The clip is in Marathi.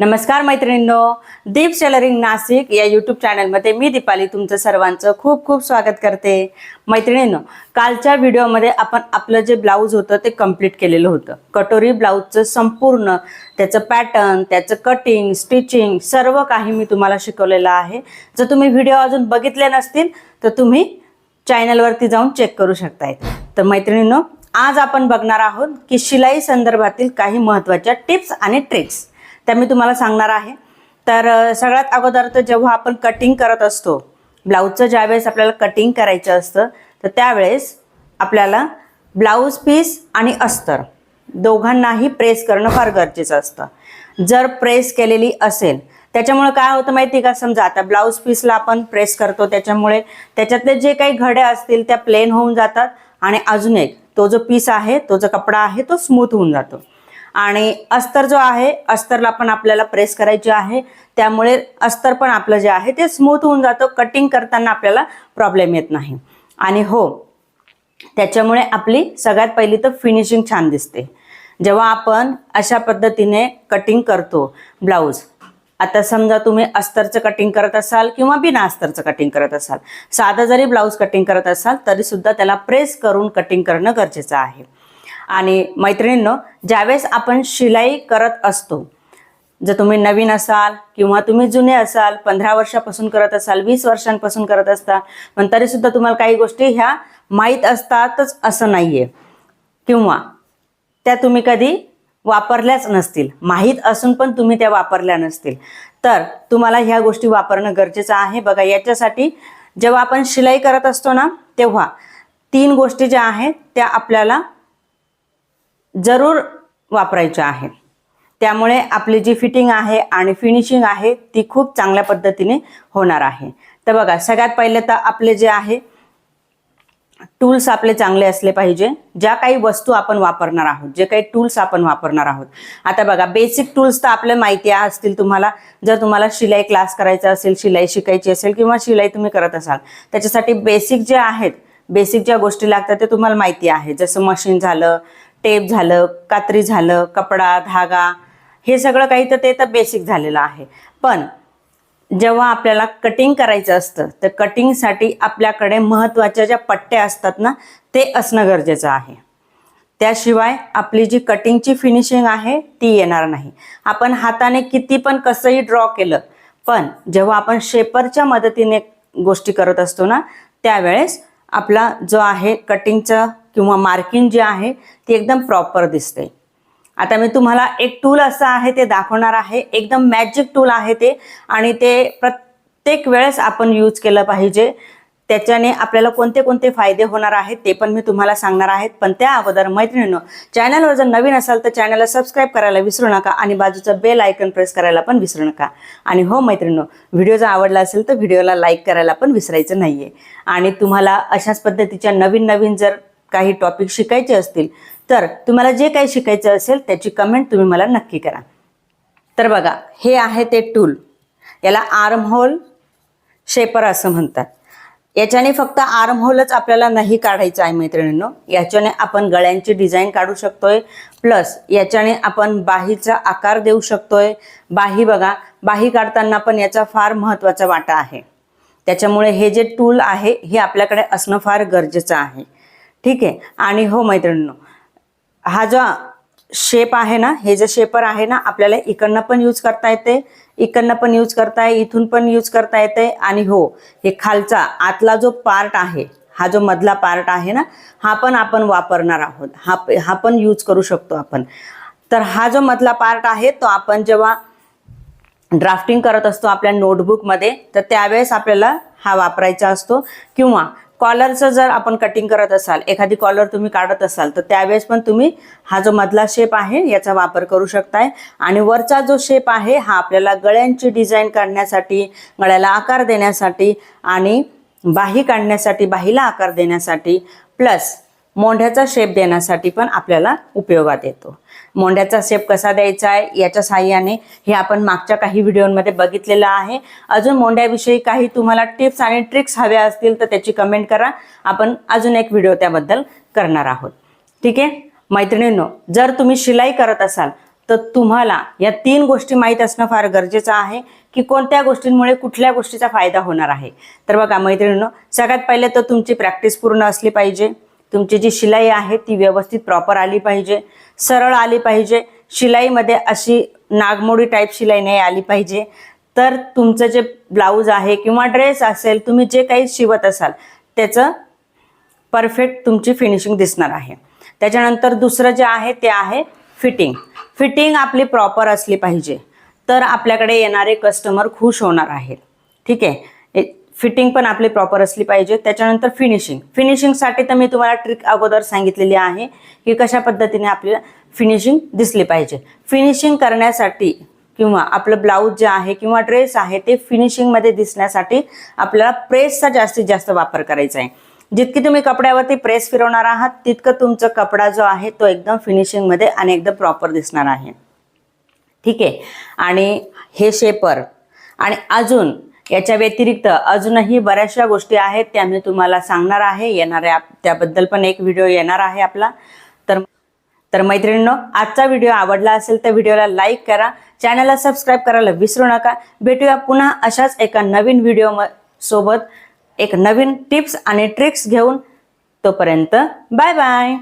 नमस्कार मैत्रिणींनो दीप टेलरिंग नाशिक या यूट्यूब चॅनलमध्ये मी दीपाली तुमचं सर्वांचं खूप खूप स्वागत करते. मैत्रिणींनो कालच्या व्हिडिओमध्ये आपण आपलं जे ब्लाऊज होतं ते कंप्लीट केलेलं होतं. कटोरी ब्लाऊजचं संपूर्ण त्याचं पॅटर्न त्याचं कटिंग स्टिचिंग सर्व काही मी तुम्हाला शिकवलेलं आहे. जर तुम्ही व्हिडिओ अजून बघितले नसतील तर तुम्ही चॅनलवरती जाऊन चेक करू शकताय. तर मैत्रिणींनो आज आपण बघणार आहोत की शिलाई संदर्भातील काही महत्त्वाच्या टिप्स आणि ट्रिक्स त्या मी तुम्हाला सांगणार आहे. तर सगळ्यात अगोदर तर जेव्हा आपण कटिंग करत असतो ब्लाऊजचं ज्यावेळेस आपल्याला कटिंग करायचं असतं तर त्यावेळेस आपल्याला ब्लाऊज पीस आणि अस्तर दोघांनाही प्रेस करणं फार गरजेचं असतं. जर प्रेस केलेली असेल त्याच्यामुळे काय होतं माहिती का? समजा आता ब्लाऊज पीसला आपण प्रेस करतो त्याच्यामुळे त्याच्यातले जे काही घड्या असतील त्या प्लेन होऊन जातात आणि अजून एक तो जो पीस आहे तो जो कपडा आहे तो स्मूथ होऊन जातो. आणि अस्तर जो आहे अस्तरला पण आपल्याला प्रेस करायची आहे. त्यामुळे अस्तर पण आपलं जे आहे ते स्मूथ होऊन जातं. कटिंग करताना आपल्याला प्रॉब्लेम येत नाही. आणि हो त्याच्यामुळे आपली सगळ्यात पहिली तर फिनिशिंग छान दिसते. जेव्हा आपण अशा पद्धतीने कटिंग करतो ब्लाऊज आता समजा तुम्ही अस्तरचं कटिंग करत असाल किंवा बिना अस्तरचं कटिंग करत असाल. साधं जरी ब्लाऊज कटिंग करत असाल तरी सुद्धा त्याला प्रेस करून कटिंग करणं गरजेचं आहे. आणि मैत्रिणींनो ज्यावेळेस आपण शिलाई करत असतो जर तुम्ही नवीन असाल किंवा तुम्ही जुने असाल पंधरा वर्षापासून करत असाल वीस वर्षांपासून करत असता पण तरी सुद्धा तुम्हाला काही गोष्टी ह्या माहीत असतातच असं नाहीये. किंवा त्या तुम्ही कधी वापरल्याच नसतील. माहीत असून पण तुम्ही त्या वापरल्या नसतील. तर तुम्हाला ह्या गोष्टी वापरणं गरजेचं आहे. बघा याच्यासाठी जेव्हा आपण शिलाई करत असतो ना तेव्हा तीन गोष्टी ज्या आहेत त्या आपल्याला जरूर वापरायच्या आहेत त्यामुळे आपली जी फिटिंग आहे आणि फिनिशिंग आहे ती खूप चांगल्या पद्धतीने होणार आहे. तर बघा सगळ्यात पहिले तर आपले जे आहे टूल्स आपले चांगले असले पाहिजे. ज्या काही वस्तू आपण वापरणार आहोत जे काही टूल्स आपण वापरणार आहोत. आता बघा बेसिक टूल्स तर आपल्या माहिती असतील तुम्हाला. जर तुम्हाला शिलाई क्लास करायचा असेल शिलाई शिकायची असेल किंवा शिलाई तुम्ही करत असाल त्याच्यासाठी बेसिक जे आहेत बेसिक ज्या गोष्टी लागतात ते तुम्हाला माहिती आहे. जसं मशीन झालं टेप झालं कात्री झालं कपडा धागा हे सगळं काही तर ते तर बेसिक झालेलं आहे. पण जेव्हा आपल्याला कटिंग करायचं असतं तर कटिंगसाठी आपल्याकडे महत्त्वाच्या ज्या पट्ट्या असतात ना ते असणं गरजेचं आहे. त्याशिवाय आपली जी कटिंगची फिनिशिंग आहे ती येणार नाही. आपण हाताने किती पण कसंही ड्रॉ केलं पण जेव्हा आपण शेपरच्या मदतीने गोष्टी करत असतो ना त्यावेळेस आपला जो आहे कटिंगचं किंवा मार्किंग जे आहे ती एकदम प्रॉपर दिसते आता मी तुम्हाला एक टूल असं आहे ते दाखवणार आहे. एकदम मॅजिक टूल आहे ते आणि ते प्रत्येक वेळेस आपण यूज केलं पाहिजे. त्याच्याने आपल्याला कोणते कोणते फायदे होणार आहेत ते पण मी तुम्हाला सांगणार आहेत. पण त्या अगोदर मैत्रिणींनो चॅनलवर जर नवीन असाल तर चॅनलला सबस्क्राईब करायला विसरू नका आणि बाजूचं बेल आयकन प्रेस करायला पण विसरू नका. आणि हो मैत्रिणींनो व्हिडिओ जर आवडला असेल तर व्हिडिओला लाईक करायला पण विसरायचं नाही आणि तुम्हाला अशाच पद्धतीच्या नवीन नवीन जर काही टॉपिक शिकायचे असतील तर तुम्हाला जे काही शिकायचं असेल त्याची कमेंट तुम्ही मला नक्की करा. तर बघा हे आहे ते टूल याला आर्म होल शेपर असं म्हणतात. याच्याने फक्त आर्म होलच आपल्याला नाही काढायचं आहे मैत्रिणींनो. याच्याने आपण गळ्यांची डिझाईन काढू शकतोय. प्लस याच्याने आपण बाहीचा आकार देऊ शकतोय. बाही बघा बाही काढताना पण याचा फार महत्त्वाचा वाटा आहे. त्याच्यामुळे हे जे टूल आहे हे आपल्याकडे असणं फार गरजेचं आहे. ठीक आहे? आणि हो मैत्रिणींनो हा जो शेप आहे ना हे जे शेपर आहे ना आपल्याला इकडनं पण यूज करता येते इकडनं पण यूज करता इथून पण यूज करता येते. आणि हो हे खालचा आतला जो पार्ट आहे हा जो मधला पार्ट आहे ना हा पण आपण वापरणार आहोत. हा हा पण यूज करू शकतो आपण. तर हा जो मधला पार्ट आहे तो आपण जेव्हा ड्राफ्टिंग करत असतो आपल्या नोटबुकमध्ये तर त्यावेळेस आपल्याला हा वापरायचा असतो. किंवा कॉलरचं जर आपण कटिंग करत असाल एखादी कॉलर तुम्ही काढत असाल तर त्यावेळेस पण तुम्ही हा जो मधला शेप आहे याचा वापर करू शकताय. आणि वरचा जो शेप आहे हा आपल्याला गळ्यांची डिझाईन काढण्यासाठी गळ्याला आकार देण्यासाठी आणि बाही काढण्यासाठी बाहीला आकार देण्यासाठी प्लस मोंढ्याचा शेप देण्यासाठी पण आपल्याला उपयोगात येतो. मोंड्याचा शेप कसा द्यायचा आहे याच्या साह्याने हे आपण मागच्या काही व्हिडिओमध्ये बघितलेलं आहे. अजून मोंड्याविषयी काही तुम्हाला टिप्स आणि ट्रिक्स हव्या असतील तर त्याची कमेंट करा. आपण अजून एक व्हिडिओ त्याबद्दल करणार आहोत. ठीक आहे? मैत्रिणींनो जर तुम्ही शिलाई करत असाल तर तुम्हाला या तीन गोष्टी माहीत असणं फार गरजेचं आहे की कोणत्या गोष्टींमुळे कुठल्या गोष्टीचा फायदा होणार आहे. तर बघा मैत्रिणींनो सगळ्यात पहिले तर तुमची प्रॅक्टिस पूर्ण असली पाहिजे. तुमची जी शिलाई आहे ती व्यवस्थित प्रॉपर आली पाहिजे. सरळ आली पाहिजे. शिलाईमध्ये अशी नागमोडी टाईप शिलाई नाही आली पाहिजे. तर तुमचं जे ब्लाऊज आहे किंवा ड्रेस असेल तुम्ही जे काही शिवत असाल त्याचं परफेक्ट तुमची फिनिशिंग दिसणार आहे. त्याच्यानंतर दुसरं जे आहे ते आहे फिटिंग फिटिंग आपली प्रॉपर असली पाहिजे. तर आपल्याकडे येणारे कस्टमर खुश होणार आहेत. ठीक आहे? फिटिंग पण आपली प्रॉपर असली पाहिजे. त्याच्यानंतर फिनिशिंग. फिनिशिंगसाठी तर मी तुम्हाला ट्रिक अगोदर सांगितलेली आहे की कशा पद्धतीने आपल्याला फिनिशिंग दिसली पाहिजे. फिनिशिंग करण्यासाठी किंवा आपलं ब्लाऊज जे आहे किंवा ड्रेस आहे ते फिनिशिंगमध्ये दिसण्यासाठी आपल्याला प्रेसचा जास्तीत जास्त वापर करायचा आहे. जितकी तुम्ही कपड्यावरती प्रेस फिरवणार आहात तितकं तुमचा कपडा जो आहे तो एकदम फिनिशिंगमध्ये आणि एकदम प्रॉपर दिसणार आहे. ठीक आहे? आणि हे शेपर आणि अजून याच्या व्यतिरिक्त अजूनही बऱ्याचशा गोष्टी आहेत त्या मी तुम्हाला सांगणार आहे. येणाऱ्या त्याबद्दल पण एक व्हिडिओ येणार आहे आपला. तर तर मैत्रिणींनो आजचा व्हिडिओ आवडला असेल तर व्हिडिओला लाईक करा. चॅनलला सबस्क्राईब करायला विसरू नका. भेटूया पुन्हा अशाच एका नवीन व्हिडिओ म सोबत. एक नवीन टिप्स आणि ट्रिक्स घेऊन. तोपर्यंत बाय बाय